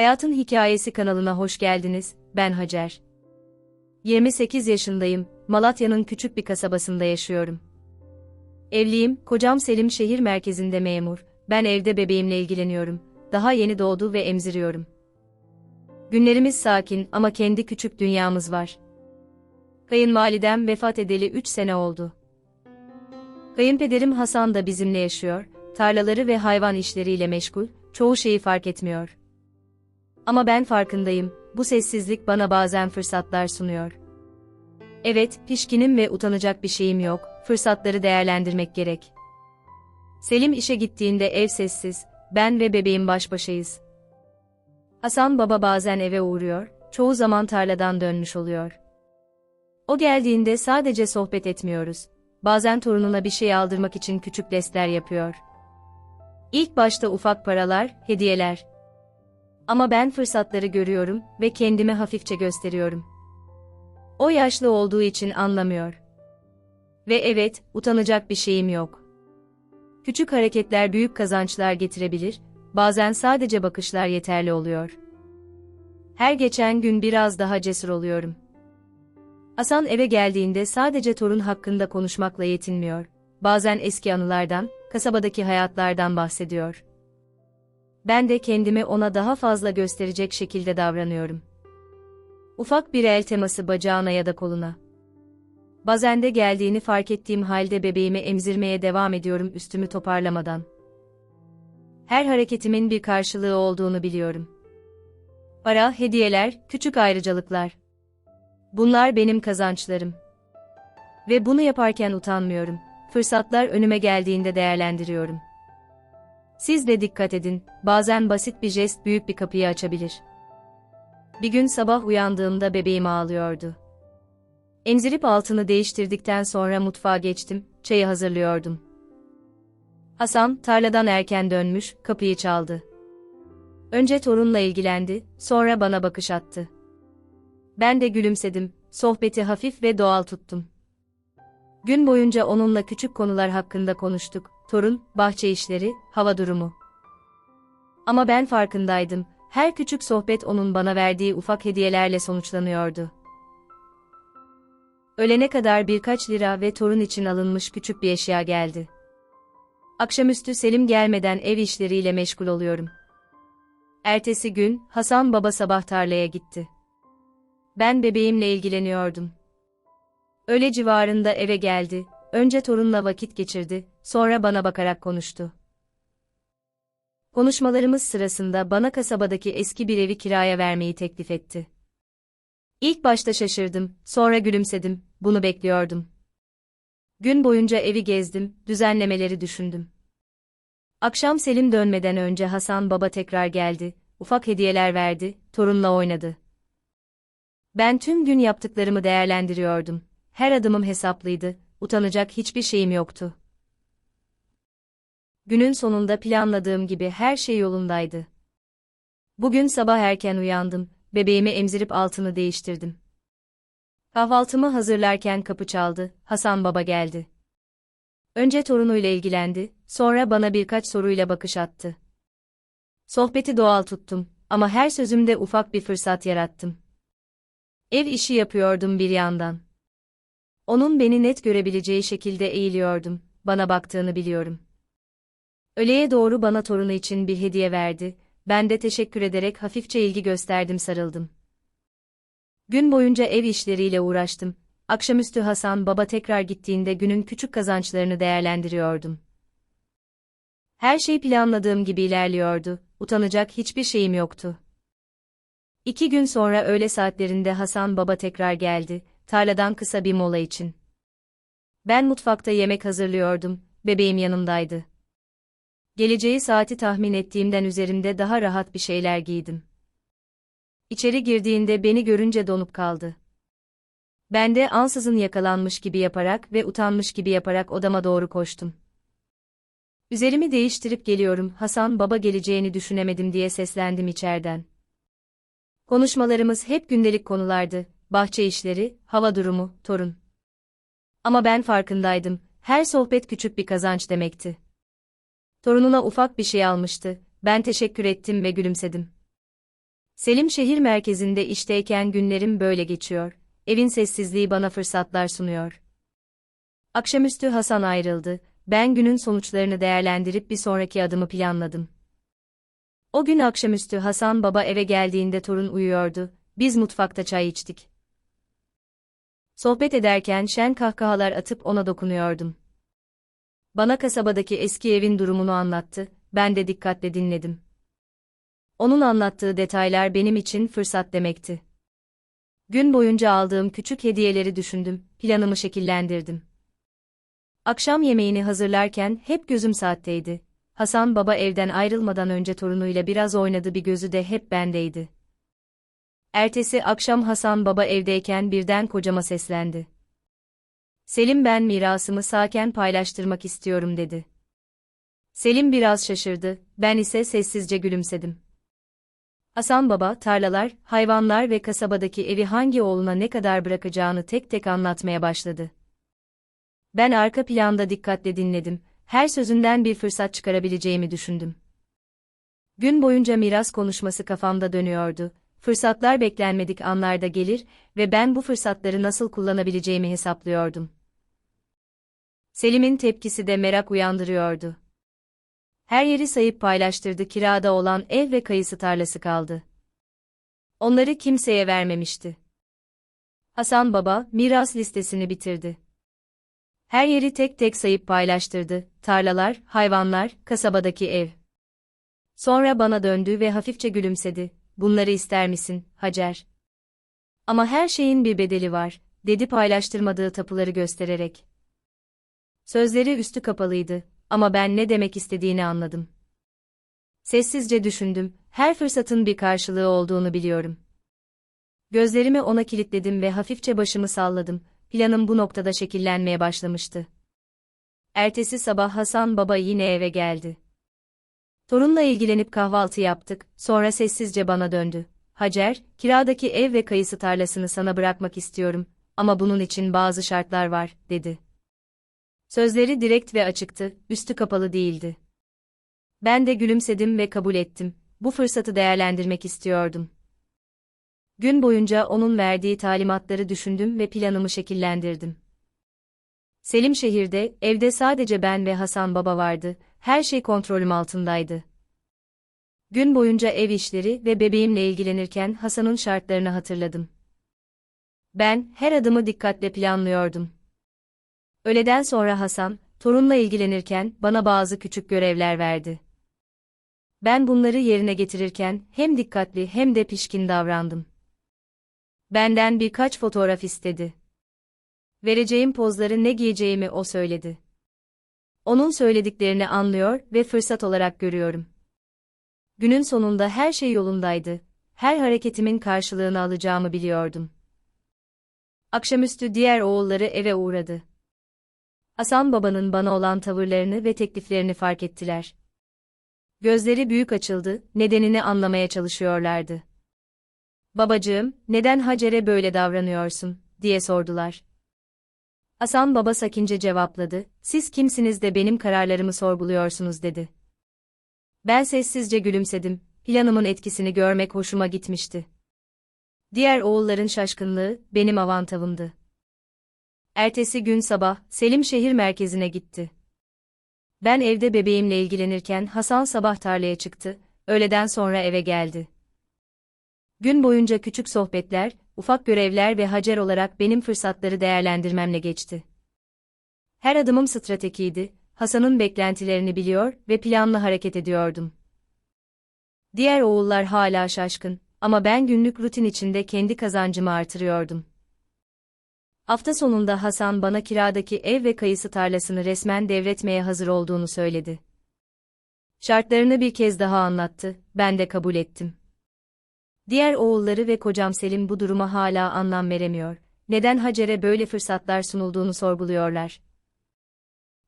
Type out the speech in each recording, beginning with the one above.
Hayatın Hikayesi kanalına hoş geldiniz. Ben Hacer. 28 yaşındayım. Malatya'nın küçük bir kasabasında yaşıyorum. Evliyim, kocam Selim şehir merkezinde memur. Ben evde bebeğimle ilgileniyorum. Daha yeni doğdu ve emziriyorum. Günlerimiz sakin ama kendi küçük dünyamız var. Kayınvalidem vefat edeli 3 sene oldu. Kayınpederim Hasan da bizimle yaşıyor, tarlaları ve hayvan işleriyle meşgul, çoğu şeyi fark etmiyor. Ama ben farkındayım, bu sessizlik bana bazen fırsatlar sunuyor. Evet, pişkinim ve utanacak bir şeyim yok, fırsatları değerlendirmek gerek. Selim işe gittiğinde ev sessiz, ben ve bebeğim baş başayız. Hasan baba bazen eve uğruyor, çoğu zaman tarladan dönmüş oluyor. O geldiğinde sadece sohbet etmiyoruz. Bazen torununa bir şey aldırmak için küçük destler yapıyor. İlk başta ufak paralar, hediyeler. Ama ben fırsatları görüyorum ve kendimi hafifçe gösteriyorum. O yaşlı olduğu için anlamıyor. Ve evet, utanacak bir şeyim yok. Küçük hareketler büyük kazançlar getirebilir, bazen sadece bakışlar yeterli oluyor. Her geçen gün biraz daha cesur oluyorum. Hasan eve geldiğinde sadece torun hakkında konuşmakla yetinmiyor. Bazen eski anılardan, kasabadaki hayatlardan bahsediyor. Ben de kendimi ona daha fazla gösterecek şekilde davranıyorum. Ufak bir el teması bacağına ya da koluna. Bazen de geldiğini fark ettiğim halde bebeğimi emzirmeye devam ediyorum üstümü toparlamadan. Her hareketimin bir karşılığı olduğunu biliyorum. Para, hediyeler, küçük ayrıcalıklar. Bunlar benim kazançlarım. Ve bunu yaparken utanmıyorum. Fırsatlar önüme geldiğinde değerlendiriyorum. Siz de dikkat edin, bazen basit bir jest büyük bir kapıyı açabilir. Bir gün sabah uyandığımda bebeğim ağlıyordu. Emzirip altını değiştirdikten sonra mutfağa geçtim, çayı hazırlıyordum. Hasan, tarladan erken dönmüş, kapıyı çaldı. Önce torunla ilgilendi, sonra bana bakış attı. Ben de gülümsedim, sohbeti hafif ve doğal tuttum. Gün boyunca onunla küçük konular hakkında konuştuk, torun, bahçe işleri, hava durumu. Ama ben farkındaydım, her küçük sohbet onun bana verdiği ufak hediyelerle sonuçlanıyordu. Ölene kadar birkaç lira ve torun için alınmış küçük bir eşya geldi. Akşamüstü Selim gelmeden ev işleriyle meşgul oluyorum. Ertesi gün, Hasan baba sabah tarlaya gitti. Ben bebeğimle ilgileniyordum. Öyle civarında eve geldi, önce torunla vakit geçirdi, sonra bana bakarak konuştu. Konuşmalarımız sırasında bana kasabadaki eski bir evi kiraya vermeyi teklif etti. İlk başta şaşırdım, sonra gülümsedim, bunu bekliyordum. Gün boyunca evi gezdim, düzenlemeleri düşündüm. Akşam Selim dönmeden önce Hasan baba tekrar geldi, ufak hediyeler verdi, torunla oynadı. Ben tüm gün yaptıklarımı değerlendiriyordum. Her adımım hesaplıydı, utanacak hiçbir şeyim yoktu. Günün sonunda planladığım gibi her şey yolundaydı. Bugün sabah erken uyandım, bebeğimi emzirip altını değiştirdim. Kahvaltımı hazırlarken kapı çaldı, Hasan baba geldi. Önce torunuyla ilgilendi, sonra bana birkaç soruyla bakış attı. Sohbeti doğal tuttum ama her sözümde ufak bir fırsat yarattım. Ev işi yapıyordum bir yandan. Onun beni net görebileceği şekilde eğiliyordum, bana baktığını biliyorum. Öğleye doğru bana torunu için bir hediye verdi, ben de teşekkür ederek hafifçe ilgi gösterdim sarıldım. Gün boyunca ev işleriyle uğraştım, akşamüstü Hasan baba tekrar gittiğinde günün küçük kazançlarını değerlendiriyordum. Her şey planladığım gibi ilerliyordu, utanacak hiçbir şeyim yoktu. İki gün sonra öğle saatlerinde Hasan baba tekrar geldi, tarladan kısa bir mola için. Ben mutfakta yemek hazırlıyordum, bebeğim yanımdaydı. Geleceği saati tahmin ettiğimden üzerimde daha rahat bir şeyler giydim. İçeri girdiğinde beni görünce donup kaldı. Ben de ansızın yakalanmış gibi yaparak ve utanmış gibi yaparak odama doğru koştum. Üzerimi değiştirip geliyorum, Hasan baba geleceğini düşünemedim diye seslendim içerden. Konuşmalarımız hep gündelik konulardı, bahçe işleri, hava durumu, torun. Ama ben farkındaydım, her sohbet küçük bir kazanç demekti. Torununa ufak bir şey almıştı, ben teşekkür ettim ve gülümsedim. Selim şehir merkezinde işteyken günlerim böyle geçiyor. Evin sessizliği bana fırsatlar sunuyor. Akşamüstü Hasan ayrıldı. Ben günün sonuçlarını değerlendirip bir sonraki adımı planladım. O gün akşamüstü Hasan baba eve geldiğinde torun uyuyordu. Biz mutfakta çay içtik. Sohbet ederken şen kahkahalar atıp ona dokunuyordum. Bana kasabadaki eski evin durumunu anlattı, ben de dikkatle dinledim. Onun anlattığı detaylar benim için fırsat demekti. Gün boyunca aldığım küçük hediyeleri düşündüm, planımı şekillendirdim. Akşam yemeğini hazırlarken hep gözüm saatteydi. Hasan baba evden ayrılmadan önce torunuyla biraz oynadı bir gözü de hep bendeydi. Ertesi akşam Hasan baba evdeyken birden kocama seslendi. Selim ben mirasımı sağken paylaştırmak istiyorum dedi. Selim biraz şaşırdı, ben ise sessizce gülümsedim. Hasan baba tarlalar, hayvanlar ve kasabadaki evi hangi oğluna ne kadar bırakacağını tek tek anlatmaya başladı. Ben arka planda dikkatle dinledim, her sözünden bir fırsat çıkarabileceğimi düşündüm. Gün boyunca miras konuşması kafamda dönüyordu, fırsatlar beklenmedik anlarda gelir ve ben bu fırsatları nasıl kullanabileceğimi hesaplıyordum. Selim'in tepkisi de merak uyandırıyordu. Her yeri sayıp paylaştırdı kirada olan ev ve kayısı tarlası kaldı. Onları kimseye vermemişti. Hasan baba miras listesini bitirdi. Her yeri tek tek sayıp paylaştırdı, tarlalar, hayvanlar, kasabadaki ev. Sonra bana döndü ve hafifçe gülümsedi, bunları ister misin, Hacer? Ama her şeyin bir bedeli var, dedi paylaştırmadığı tapuları göstererek. Sözleri üstü kapalıydı ama ben ne demek istediğini anladım. Sessizce düşündüm, her fırsatın bir karşılığı olduğunu biliyorum. Gözlerimi ona kilitledim ve hafifçe başımı salladım, planım bu noktada şekillenmeye başlamıştı. Ertesi sabah Hasan baba yine eve geldi. Torunla ilgilenip kahvaltı yaptık, sonra sessizce bana döndü. Hacer, kiradaki ev ve kayısı tarlasını sana bırakmak istiyorum ama bunun için bazı şartlar var, dedi. Sözleri direkt ve açıktı, üstü kapalı değildi. Ben de gülümsedim ve kabul ettim. Bu fırsatı değerlendirmek istiyordum. Gün boyunca onun verdiği talimatları düşündüm ve planımı şekillendirdim. Selim şehirde, evde sadece ben ve Hasan baba vardı, her şey kontrolüm altındaydı. Gün boyunca ev işleri ve bebeğimle ilgilenirken Hasan'ın şartlarını hatırladım. Ben, her adımı dikkatle planlıyordum. Öğleden sonra Hasan, torunla ilgilenirken bana bazı küçük görevler verdi. Ben bunları yerine getirirken hem dikkatli hem de pişkin davrandım. Benden birkaç fotoğraf istedi. Vereceğim pozları ne giyeceğimi o söyledi. Onun söylediklerini anlıyor ve fırsat olarak görüyorum. Günün sonunda her şey yolundaydı. Her hareketimin karşılığını alacağımı biliyordum. Akşamüstü diğer oğulları eve uğradı. Hasan babanın bana olan tavırlarını ve tekliflerini fark ettiler. Gözleri büyük açıldı, nedenini anlamaya çalışıyorlardı. Babacığım, neden Hacer'e böyle davranıyorsun, diye sordular. Hasan baba sakince cevapladı, siz kimsiniz de benim kararlarımı sorguluyorsunuz dedi. Ben sessizce gülümsedim, planımın etkisini görmek hoşuma gitmişti. Diğer oğulların şaşkınlığı, benim avantavımdı. Ertesi gün sabah, Selim şehir merkezine gitti. Ben evde bebeğimle ilgilenirken Hasan sabah tarlaya çıktı, öğleden sonra eve geldi. Gün boyunca küçük sohbetler, ufak görevler ve Hacer olarak benim fırsatları değerlendirmemle geçti. Her adımım stratejiydi, Hasan'ın beklentilerini biliyor ve planlı hareket ediyordum. Diğer oğullar hala şaşkın ama ben günlük rutin içinde kendi kazancımı artırıyordum. Hafta sonunda Hasan bana kiradaki ev ve kayısı tarlasını resmen devretmeye hazır olduğunu söyledi. Şartlarını bir kez daha anlattı, ben de kabul ettim. Diğer oğulları ve kocam Selim bu duruma hala anlam veremiyor. Neden Hacer'e böyle fırsatlar sunulduğunu sorguluyorlar.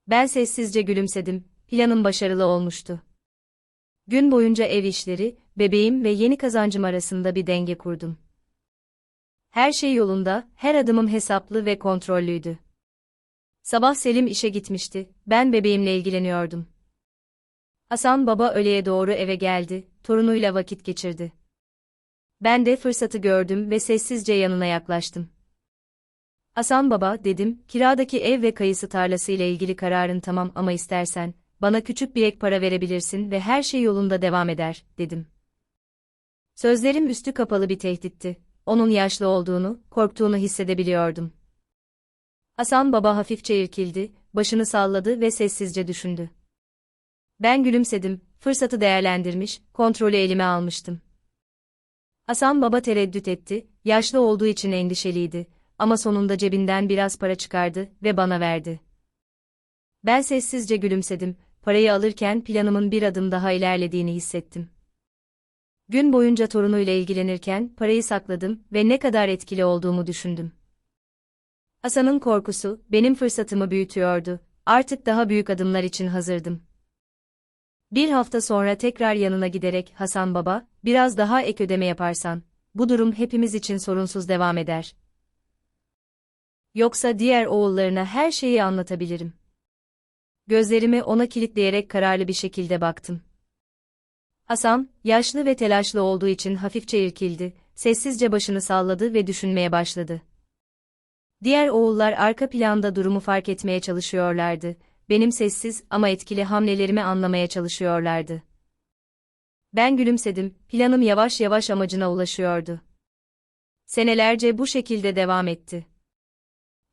Ben sessizce gülümsedim, planım başarılı olmuştu. Gün boyunca ev işleri, bebeğim ve yeni kazancım arasında bir denge kurdum. Her şey yolunda, her adımım hesaplı ve kontrollüydü. Sabah Selim işe gitmişti, ben bebeğimle ilgileniyordum. Hasan baba öğleye doğru eve geldi, torunuyla vakit geçirdi. Ben de fırsatı gördüm ve sessizce yanına yaklaştım. Hasan baba, dedim, kiradaki ev ve kayısı tarlası ile ilgili kararın tamam ama istersen, bana küçük bir ek para verebilirsin ve her şey yolunda devam eder, dedim. Sözlerim üstü kapalı bir tehditti. Onun yaşlı olduğunu, korktuğunu hissedebiliyordum. Hasan baba hafifçe irkildi, başını salladı ve sessizce düşündü. Ben gülümsedim, fırsatı değerlendirmiş, kontrolü elime almıştım. Hasan baba tereddüt etti, yaşlı olduğu için endişeliydi ama sonunda cebinden biraz para çıkardı ve bana verdi. Ben sessizce gülümsedim, parayı alırken planımın bir adım daha ilerlediğini hissettim. Gün boyunca torunuyla ilgilenirken parayı sakladım ve ne kadar etkili olduğumu düşündüm. Hasan'ın korkusu benim fırsatımı büyütüyordu. Artık daha büyük adımlar için hazırdım. Bir hafta sonra tekrar yanına giderek Hasan baba, biraz daha ek ödeme yaparsan, bu durum hepimiz için sorunsuz devam eder. Yoksa diğer oğullarına her şeyi anlatabilirim. Gözlerimi ona kilitleyerek kararlı bir şekilde baktım. Hasan, yaşlı ve telaşlı olduğu için hafifçe irkildi, sessizce başını salladı ve düşünmeye başladı. Diğer oğullar arka planda durumu fark etmeye çalışıyorlardı, benim sessiz ama etkili hamlelerimi anlamaya çalışıyorlardı. Ben gülümsedim, planım yavaş yavaş amacına ulaşıyordu. Senelerce bu şekilde devam etti.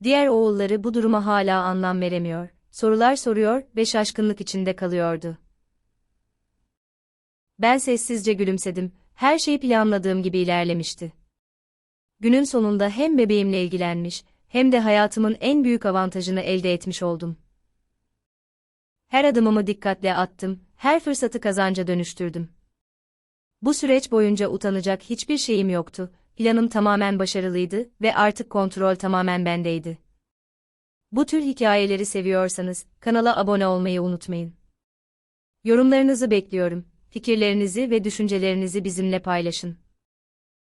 Diğer oğulları bu duruma hala anlam veremiyor, sorular soruyor ve şaşkınlık içinde kalıyordu. Ben sessizce gülümsedim, her şey planladığım gibi ilerlemişti. Günün sonunda hem bebeğimle ilgilenmiş, hem de hayatımın en büyük avantajını elde etmiş oldum. Her adımımı dikkatle attım, her fırsatı kazanca dönüştürdüm. Bu süreç boyunca utanacak hiçbir şeyim yoktu, planım tamamen başarılıydı ve artık kontrol tamamen bendeydi. Bu tür hikayeleri seviyorsanız, kanala abone olmayı unutmayın. Yorumlarınızı bekliyorum, fikirlerinizi ve düşüncelerinizi bizimle paylaşın.